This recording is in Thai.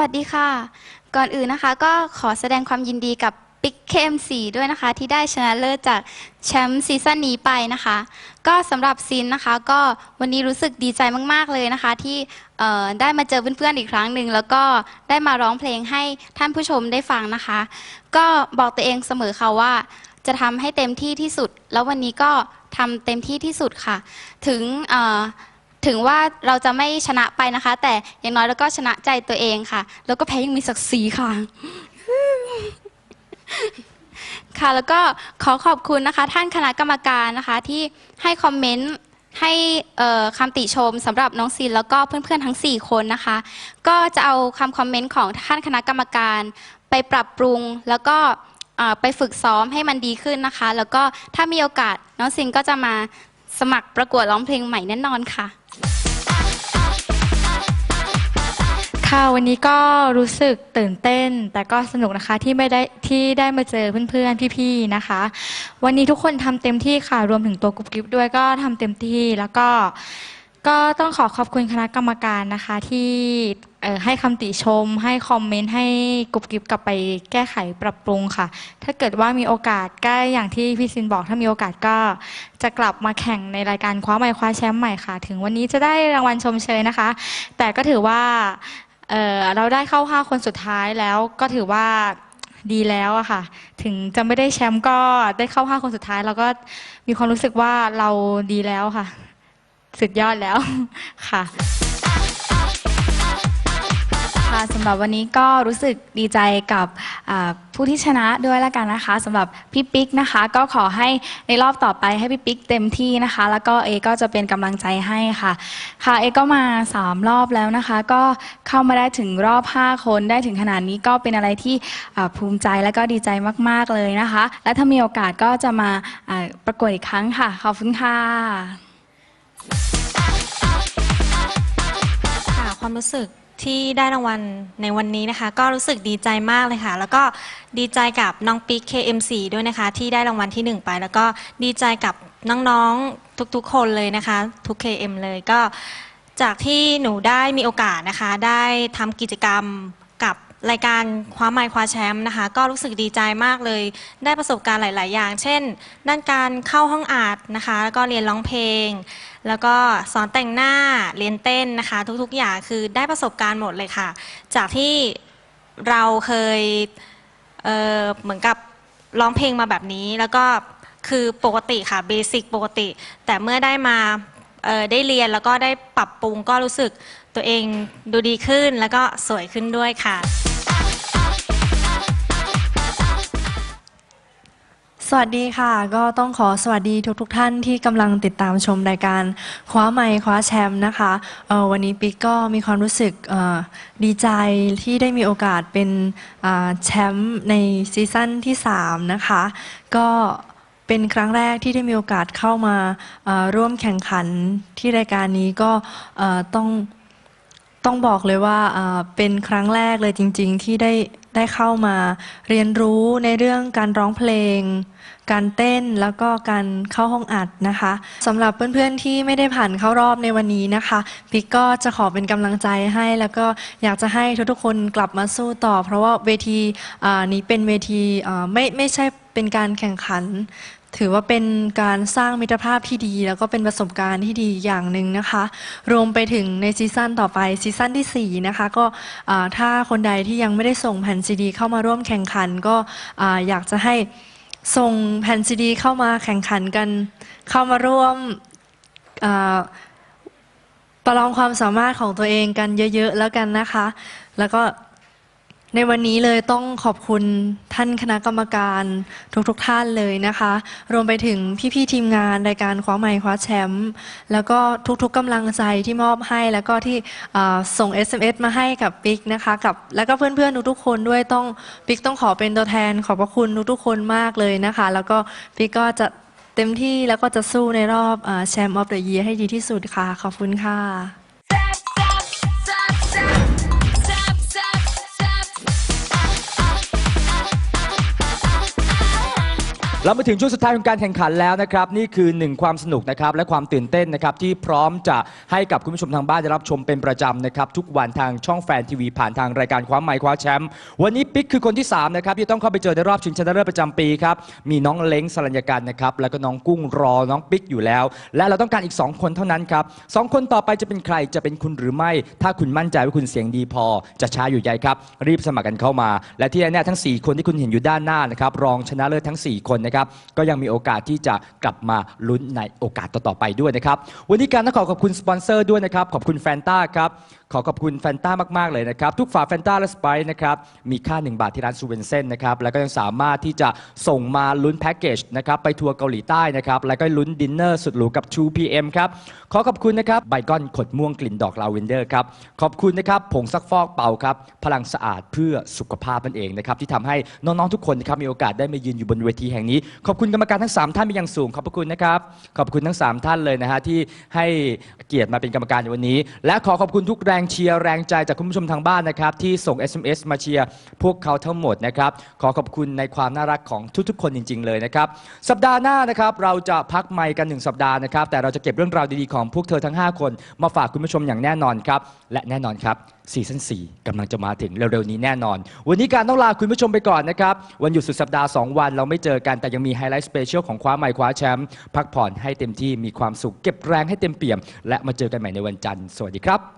วัสดีค่ะ ก่อนอื่นนะคะก็ขอแสดงความยินดีกับปิกเคมสีด้วยนะคะ ที่ได้ชนะเลิศจากแชมป์ซีซั่นนี้ไปนะคะ ก็สำหรับซินนะคะ ก็วันนี้รู้สึกดีใจมาก ๆ เลยนะคะ ที่ได้มาเจอเพื่อนๆอีกครั้งหนึ่งแล้วก็ได้มาร้องเพลงให้ท่านผู้ชมได้ฟังนะคะ ก็บอกตัวเองเสมอค่ะว่า จะทำให้เต็มที่ที่สุด แล้ววันนี้ก็ทำเต็มที่ที่สุดค่ะ ถึง ถึงว่าเราจะไม่ชนะไปนะคะ แต่อย่างน้อยเราก็ชนะใจตัวเองค่ะ แล้วก็แพ้ยังมีศักดิ์ศรีค่ะ ค่ะแล้วก็ขอขอบคุณนะคะ ท่านคณะกรรมการนะคะ ที่ให้คอมเมนต์ให้คำติชมสำหรับน้องซินแล้วก็เพื่อนๆทั้ง 4 คนนะคะ ก็จะเอาคำคอมเมนต์ของท่านคณะกรรมการ ไปปรับปรุงแล้วก็ไปฝึกซ้อมให้มันดีขึ้นนะคะ แล้วก็ถ้ามีโอกาสน้องซินก็จะมา สมัครประกวดร้องเพลงใหม่แน่นอนค่ะ ค่ะวันนี้ก็รู้สึกตื่นเต้น แต่ก็สนุกนะคะที่ไม่ได้ที่ได้มาเจอเพื่อนๆพี่ๆนะคะ วันนี้ทุกคนทำเต็มที่ค่ะรวมถึงตัวกุ๊บกิ๊บด้วยก็ทำเต็มที่แล้วก็ ก็ต้องขอขอบคุณคณะกรรมการนะคะที่ เอ่อให้คำติชม ให้คอมเมนต์ให้กุบกิบกลับไปแก้ไขปรับปรุงค่ะ ถ้าเกิดว่ามีโอกาสก็อย่างที่พี่ซินบอก ถ้ามีโอกาสก็จะกลับมาแข่งในรายการคว้าใหม่คว้าแชมป์ใหม่ค่ะ ถึงวันนี้จะได้รางวัลชมเชยนะคะ แต่ก็ถือว่าเอ่อเราได้เข้า5คนสุดท้ายแล้วก็ถือว่าดีแล้วอะค่ะ ถึงจะไม่ได้แชมป์ก็ได้เข้า5คนสุดท้าย เราก็มีความรู้สึกว่าเราดีแล้วค่ะ สุดยอดแล้วค่ะ ค่ะสำหรับวันนี้ก็รู้สึกดีใจกับอ่าผู้ที่ชนะด้วยแล้วกันนะคะสำหรับพี่ปิ๊กนะคะ ก็ขอให้ในรอบต่อไปให้พี่ปิ๊กเต็มที่นะคะ แล้วก็เอก็จะเป็นกำลังใจให้ค่ะ ค่ะเอก็มาสามรอบแล้วนะคะ ก็เข้ามาได้ถึงรอบ5คนได้ถึงขนาดนี้ก็เป็นอะไรที่อ่าภูมิใจและก็ดีใจมาก ๆเลยนะคะ และถ้ามีโอกาสก็จะมาอ่าประกวดอีกครั้งค่ะขอบคุณค่ะ ความรู้สึกที่ได้รางวัลในวันนี้นะคะ ก็รู้สึกดีใจมากเลยค่ะ แล้วก็ดีใจกับน้องปิ๊ก KMC ด้วยนะคะ ที่ได้รางวัลที่หนึ่งไป แล้วก็ดีใจกับน้องๆทุกๆ คนเลยนะคะ ทุก KM เลยก็จากที่หนูได้มีโอกาสนะคะ ได้ทำกิจกรรม รายการคว้าไมค์คว้าแชมป์นะคะ ก็รู้สึกดีใจมากเลย ได้ประสบการณ์หลาย ๆ อย่าง เช่น ด้านการเข้าห้องอัดนะคะ แล้วก็เรียนร้องเพลง แล้วก็สอนแต่งหน้าเรียนเต้นนะคะ ทุก ๆ อย่างคือได้ประสบการณ์หมดเลยค่ะ จากที่เราเคยเเหมือนกับร้องเพลงมาแบบนี้ แล้วก็คือปกติค่ะเบสิกปกติ แต่เมื่อได้มาได้เรียนแล้วก็ได้ปรับปรุงก็รู้สึกตัวเองดูดีขึ้นแล้วก็สวยขึ้นด้วยค่ะ สวัสดีค่ะ ก็ต้องขอสวัสดีทุกๆทท่านที่กำลังติดตามชมรายการคว้าไมค์คว้าแชมป์นะคะออวันนี้ปิ๊กก็มีความรู้สึกออดีใจที่ได้มีโอกาสเป็นอ่าแชมป์ในซีซั่นที่ 3 นะคะ ก็เป็นครั้งแรกที่ได้มีโอกาสเข้ามาออร่วมแข่งขันที่รายการนี้ก็ออต้อง ต้องบอกเลยว่าเป็นครั้งแรกเลยจริง ๆ ที่ได้ได้เข้ามาเรียนรู้ในเรื่องการร้องเพลง การเต้นแล้วก็การเข้าห้องอัดนะคะสำหรับเพื่อนๆที่ไม่ได้ผ่านเข้ารอบในวันนี้นะคะพิกก็จะขอเป็นกำลังใจให้ แล้วก็อยากจะให้ทุกๆคนกลับมาสู้ต่อ เพราะว่าเวทีนี้เป็นเวทีไม่ไม่ใช่เป็นการแข่งขัน ถือว่าเป็นการสร้างมิตรภาพที่ดี แล้วก็เป็นประสบการณ์ที่ดีอย่างหนึ่งนะคะ รวมไปถึงในซีซั่นต่อไปซีซั่นที่ 4 นะคะ ก็ถ้าคนใดที่ยังไม่ได้ส่งแผ่นซีดี เข้ามาร่วมแข่งขัน ก็ออยากจะให้ส่งแผ่นซีดี เข้ามาแข่งขันกัน เข้ามาร่วมประลองความสามารถของตัวเองกันเยอะ ๆ แล้วกันนะคะ แล้วก็ ในวันนี้เลยต้องขอบคุณท่านคณะกรรมการทุกๆทท่านเลยนะคะ รวมไปถึงพี่ๆทีมงานรายการคว้าไมค์คว้าแชมป์แล้วก็ทุกๆกำลังใจที่มอบให้ แล้วก็ที่อ่าส่ง SMS มาให้กับปิ๊กนะคะกับแล้วก็เพื่อนๆทุกๆคนด้วยต้องปิ๊กต้องขอเป็นตัวแทน ขอบพระคุณทุกๆคนมากเลยนะคะ แล้วก็ปิ๊กก็จะเต็มที่แล้วก็จะสู้ในรอบแชมป์ออฟเดอะเยียให้ดีที่สุดค่ะ ขอบคุณค่ะ เรามาถึงช่วงสุดท้ายของการแข่งขันแล้วนะครับ นี่คือหนึ่งความสนุกนะครับและความตื่นเต้นนะครับที่พร้อมจะให้กับคุณผู้ชมทางบ้านได้รับชมเป็นประจำนะครับทุกวันทางช่องแฟนทีวีผ่านทางรายการคว้าไมค์คว้าแชมป์วันนี้ปิ๊กคือคนที่3นะครับที่ต้องเข้าไปเจอในรอบชิงชนะเลิศประจำปีครับมีน้องเล้งสรัญญากันนะครับแล้วก็น้องกุ้งรอน้องปิ๊กอยู่แล้ว และเราต้องการอีก 2 คนเท่านั้นครับสองคนต่อไปจะเป็นใครจะเป็นคุณหรือไม่ ถ้าคุณมั่นใจว่าคุณเสียงดีพอ จะช้าอยู่ใหญ่ครับรีบสมัครกันเข้ามา และที่แน่ๆทั้ง 4 คนที่คุณเห็นอยู่ด้านหน้านะครับรองชนะเลิศทั้ง 4 คนนะครับก็ยังมีโอกาสที่จะกลับมาลุ้นในโอกาสต่อๆไปด้วยนะครับ วันนี้การต้องขอขอบคุณสปอนเซอร์ด้วยนะครับ ขอบคุณแฟนตาครับ ขอขอบคุณแฟนต้ามากๆเลยนะครับ ทุกฝาแฟนตาและสไปร์นะครับ มีค่า 1 บาทที่ร้านซูเวนเซนนะครับ แล้วก็ยังสามารถที่จะส่งมาลุ้นแพ็กเกจนะครับไปทัวร์เกาหลีใต้นะครับ แล้วก็ลุ้นดินเนอร์สุดหรูกับ 2PM ครับ ขอขอบคุณนะครับไบกอนขดม่วงกลิ่นดอกลาเวนเดอร์ครับ ขอบคุณนะครับผงซักฟอกเป่าครับ พลังสะอาดเพื่อสุขภาพนั่นเองนะครับที่ทำให้น้องๆทุกคนนะครับมีโอกาสได้มายืนอยู่บนเวทีแห่งนี้ขอบคุณกรรมการทั้ง 3 ท่านเป็นอย่างสูง ขอบพระคุณนะครับ ขอบคุณทั้ง 3 ท่านเลยนะฮะที่ให้เกียรติมาเป็นกรรมการในวันนี้ และขอขอบคุณทุกแรงเชียร์แรงใจจากคุณผู้ชมทางบ้านนะครับที่ส่ง SMS มาเชียร์พวกเขาทั้งหมดนะครับขอขอบคุณในความน่ารักของทุกๆ คนจริง ๆ เลยนะครับสัปดาห์หน้านะครับเราจะพักไมค์กันหนึ่งสัปดาห์นะครับแต่เราจะเก็บเรื่องราวดีๆของพวกเธอทั้ง 5 คนมาฝากคุณผู้ชมอย่างแน่นอนครับและแน่นอนครับซีซั่น4กำลังจะมาถึงเร็วๆนี้แน่นอน วันนี้การต้องลาคุณผู้ชมไปก่อนนะครับวันหยุดสุดสัปดาห์ 2 วันเราไม่เจอกันแต่ยังมีไฮไลท์สเปเชียลของคว้าไมค์คว้าแชมป์พักผ่อนให้เต็มที่มีความสุขเก็บแรงให้เต็มเปี่ยม และมาเจอกันใหม่ในวันจันทร์สวัสดีครับ